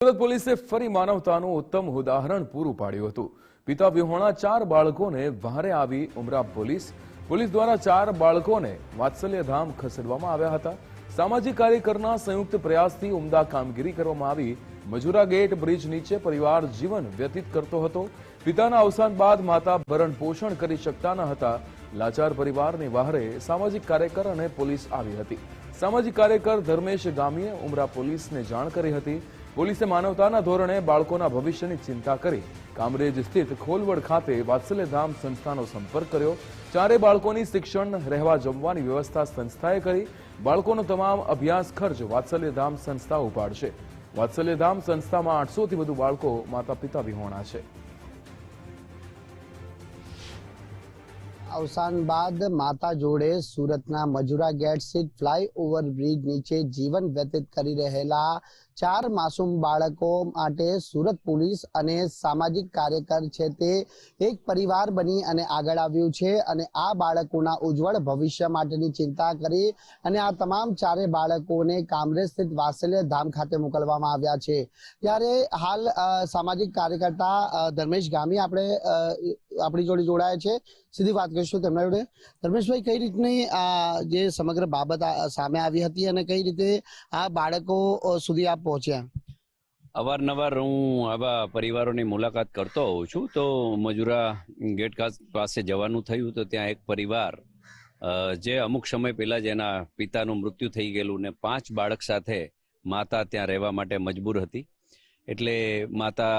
સુરત પોલીસે ફરી માનવતાનું ઉત્તમ ઉદાહરણ પૂરું પાડ્યું હતું. પિતા વિહોણા ચાર બાળકોને વહારે આવી ઉમરા પોલીસ. પોલીસ દ્વારા ચાર બાળકોને વાત્સલ્યધામ ખસેડવામાં આવ્યા હતા. સામાજિક કાર્યકરના સંયુક્ત પ્રયાસથી ઉમદા કામગીરી કરવામાં આવી. મજુરા ગેટ બ્રિજ નીચે પરિવાર જીવન વ્યતીત કરતો હતો. પિતાના અવસાન બાદ માતા ભરણ પોષણ કરી શકતા ન હતા. લાચાર પરિવારની વહારે સામાજિક કાર્યકર અને પોલીસ આવી હતી. સામાજિક કાર્યકર ધર્મેશ ગામીએ ઉમરા પોલીસને જાણ કરી હતી. પોલીસે માનવતાના ધોરણે બાળકોના ભવિષ્યની ચિંતા કરી. કામરેજ સ્થિત ખોલવડ ખાતે વાત્સલ્યધામ સંસ્થાનો સંપર્ક કર્યો. ચારે બાળકોની શિક્ષણ, રહેવા જમવાની વ્યવસ્થા સંસ્થાએ કરી. બાળકોનો તમામ અભ્યાસ ખર્ચ વાત્સલ્યધામ સંસ્થા ઉપાડશે. વાત્સલ્યધામ સંસ્થામાં આઠસોથી વધુ બાળકો માતા પિતા વિહોણા છે. અવસાન બાદ માતા જોડે સુરતના મજુરા ગેટ સ્થિત ફ્લાયઓવર બ્રિજ નીચે જીવન વ્યતીત કરી રહેલા ચાર માસૂમ બાળકો માટે સુરત પોલીસ અને સામાજિક કાર્યકર છે તે એક પરિવાર બની અને આગળ આવ્યું છે અને આ બાળકોના ઉજ્જવળ ભવિષ્ય માટેની ચિંતા કરી અને આ તમામ ચારે બાળકોને કામરેજ સ્થિત વાસલ્ય ધામ ખાતે મોકલવામાં આવ્યા છે. ત્યારે હાલ સામાજિક કાર્યકર્તા ધર્મેશ ગામી, આપણે આપણી જોડે જોડાયા છે. સીધી વાત કરીશું તેમના જોડે. ધર્મેશભાઈ, કઈ રીતની આ જે સમગ્ર બાબત સામે આવી હતી અને કઈ રીતે આ બાળકો સુધી આપ પહોંચ્યા? અવારનવાર હું આવા પરિવારોની મુલાકાત કરતો હોઉં છું. તો મજુરા ગેટ પાસે જવાનું થયું તો ત્યાં એક પરિવાર જે અમુક સમય પહેલા જ એના પિતાનું મૃત્યુ થઈ ગયેલું ને પાંચ બાળક સાથે માતા ત્યાં રહેવા માટે મજબૂર હતી. એટલે માતા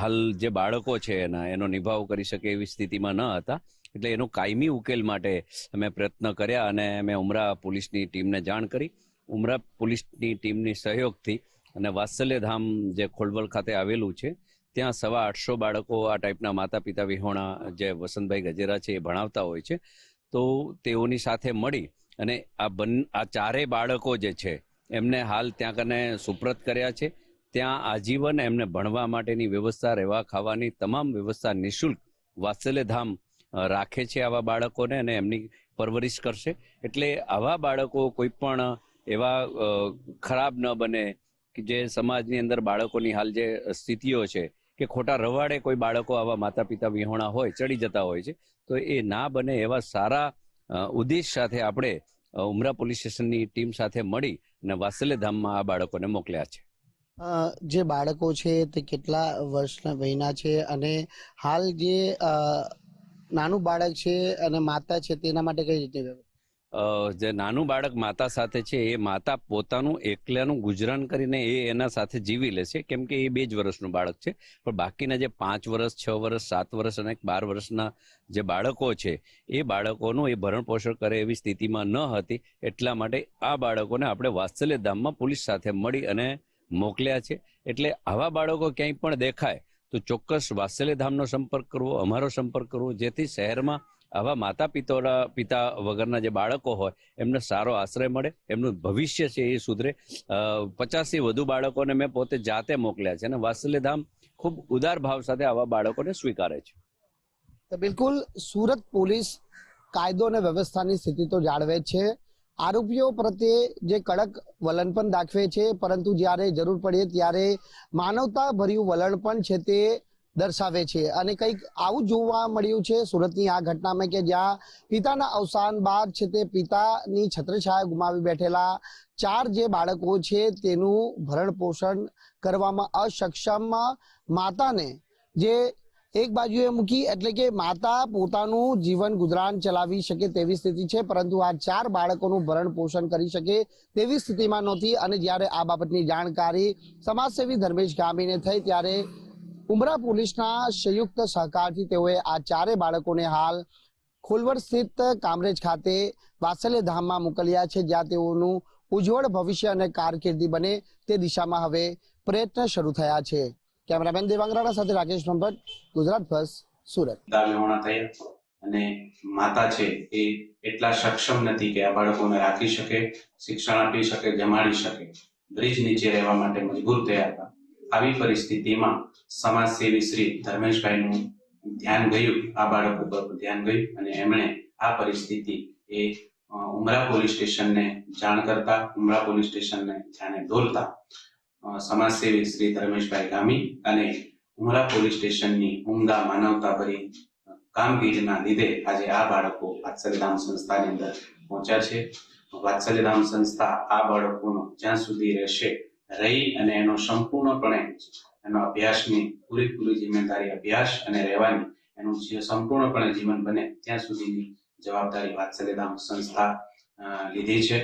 હાલ જે બાળકો છે એના, એનો નિભાવ કરી શકે એવી સ્થિતિમાં ન હતા. એટલે એનો કાયમી ઉકેલ માટે અમે પ્રયત્ન કર્યા અને અમે ઉમરા પોલીસની ટીમને જાણ કરી. ઉમરા પોલીસની ટીમની સહયોગથી અને વાત્સલ્યધામ જે ખોલવલ ખાતે આવેલું છે, ત્યાં સવા આઠસો બાળકો આ ટાઈપના માતા પિતા વિહોણા જે વસંતભાઈ ગજેરા છે એ ભણાવતા હોય છે. તો તેઓની સાથે મળી અને આ બન, આ ચારેય બાળકો જે છે, એમને હાલ ત્યાં કને સુપ્રત કર્યા છે. ત્યાં આજીવન એમને ભણવા માટેની વ્યવસ્થા, રહેવા ખાવાની તમામ વ્યવસ્થા નિઃશુલ્ક વાત્સલ્યધામ રાખે છે આવા બાળકોને અને એમની પરવરિશ કરશે. એટલે આવા બાળકો કોઈ પણ એવા ખરાબ ન બને કે જે સમાજની અંદર બાળકોની હાલ જે સ્થિતિઓ છે કે ખોટા રવાડે કોઈ બાળકો આવા માતા પિતા વિહોણા હોય, ચડી જતા હોય છે, તો એ ના બને એવા સારા ઉદ્દેશ સાથે આપણે ઉમરા પોલીસ સ્ટેશનની ટીમ સાથે મળી અને વાત્સલ્યધામમાં આ બાળકોને મોકલ્યા છે. જે બાળકો છે તે કેટલા વર્ષના વયના છે અને હાલ જે નાનું બાળક છે અને માતા છે તેના માટે કઈ રીતે જે નાનું બાળક માતા સાથે છે એ માતા પોતાનું એકલાનું ગુજરાન કરીને એ એના સાથે જીવી લે છે. કેમ કે એ બે જ વર્ષનું બાળક છે. પણ બાકીના જે પાંચ વર્ષ, છ વર્ષ, સાત વર્ષ અને બાર વર્ષના જે બાળકો છે એ બાળકોનું એ ભરણ પોષણ કરે એવી સ્થિતિમાં ન હતી. એટલા માટે આ બાળકોને આપણે વાત્સલ્ય ધામમાં પોલીસ સાથે મળી અને મોકલ્યા છે. એટલે આવા બાળકો ક્યાંય પણ દેખાય, તો ચોક્કસ વાત્સલ્ય ધામનો સંપર્ક કરવો, અમારો સંપર્ક કરવો, જેથી શહેરમાં આવા માતા પિતોના પિતા વગરના જે બાળકો હોય, એમને સારો આશ્રય મળે, એમનું ભવિષ્ય છે એ સુધરે. પચાસથી વધુ બાળકોને મેં પોતે જાતે મોકલ્યા છે અને વાત્સલ્યધામ ખૂબ ઉદાર ભાવ સાથે આવા બાળકોને સ્વીકારે છે. તો બિલકુલ સુરત પોલીસ કાયદો અને વ્યવસ્થાની સ્થિતિ તો જાળવે છે. આરોપીઓ પ્રત્યે જે કડક વલણ પણ દાખવે છે, પરંતુ જ્યારે જરૂર પડે ત્યારે માનવતા ભર્યું વલણ પણ છે તે દર્શાવે છે. અને કંઈક આવું જોવા મળ્યું છે, સુરતની આ ઘટનામાં કે જ્યાં પિતાના અવસાન બાદ છે તે પિતાની છત્રછાયા ગુમાવી બેઠેલા ચાર જે બાળકો છે તેનું ભરણ પોષણ કરવામાં અસક્ષમ માતાને જે એક બાજુએ મૂકી એટલે કે માતા પોતાનું જીવન ગુજરાન ચલાવી શકે તેવી સ્થિતિ છે, પરંતુ આ ચાર બાળકોનું ભરણ પોષણ કરી શકે તેવી સ્થિતિમાં નહોતી અને જ્યારે આ બાબતની જાણકારી સમાજસેવી ધર્મેશ ગામીને થઈ ત્યારે ઉમરા પોલીસના સંયુક્ત સહકારથી તેઓએ આ ચારે બાળકોને હાલ ખોલવડ સ્થિત કામરેજ ખાતે વાસલ્ય ધામમાં મોકલ્યા છે, જ્યાં તેઓનું ઉજ્જવળ ભવિષ્ય અને કારકિર્દી બને તે દિશામાં હવે પ્રયત્ન શરૂ થયા છે. કેમેરામેન દેવાંગરાણા સાથે રાકેશ ભંભટ ગુજરાત ફર્સ્ટ સુરત. અને માતા છે એ એટલા સક્ષમ નથી કે આ બાળકોને રાખી શકે, શિક્ષણ આપી શકે, જમાડી શકે. બ્રિજ નીચે રહેવા માટે મજબૂર થયા હતા. આવી પરિસ્થિતિમાં સમાજસેવી શ્રી ધર્મેશભાઈનું ધ્યાન ગયું, આ બાળક ઉપર ધ્યાન ગયું અને એમણે આ પરિસ્થિતિ એ ઉમરા પોલીસ સ્ટેશનને જાણ કરતા, ઉમરા પોલીસ સ્ટેશનને ધ્યાને દોરતા સમાજસેવી શ્રી ધર્મેશભાઈ ગામી અને ઉમરા પોલીસ સ્ટેશનની ઉમદા માનવતાભરી કામગીરીના લીધે આજે આ બાળકો વાત્સલ્યધામ સંસ્થાની અંદર પહોંચ્યા છે. વાત્સલ્યધામ સંસ્થા આ બાળકોનો જ્યાં સુધી રહેશે, રહી અને એનો સંપૂર્ણપણે એનો અભ્યાસની પૂરેપૂરી જિમ્મેદારી અભ્યાસ અને રહેવાની, એનું જે સંપૂર્ણપણે જીવન બને, ત્યાં સુધીની જવાબદારી વાત્સલ્યધામ સંસ્થા લીધી છે.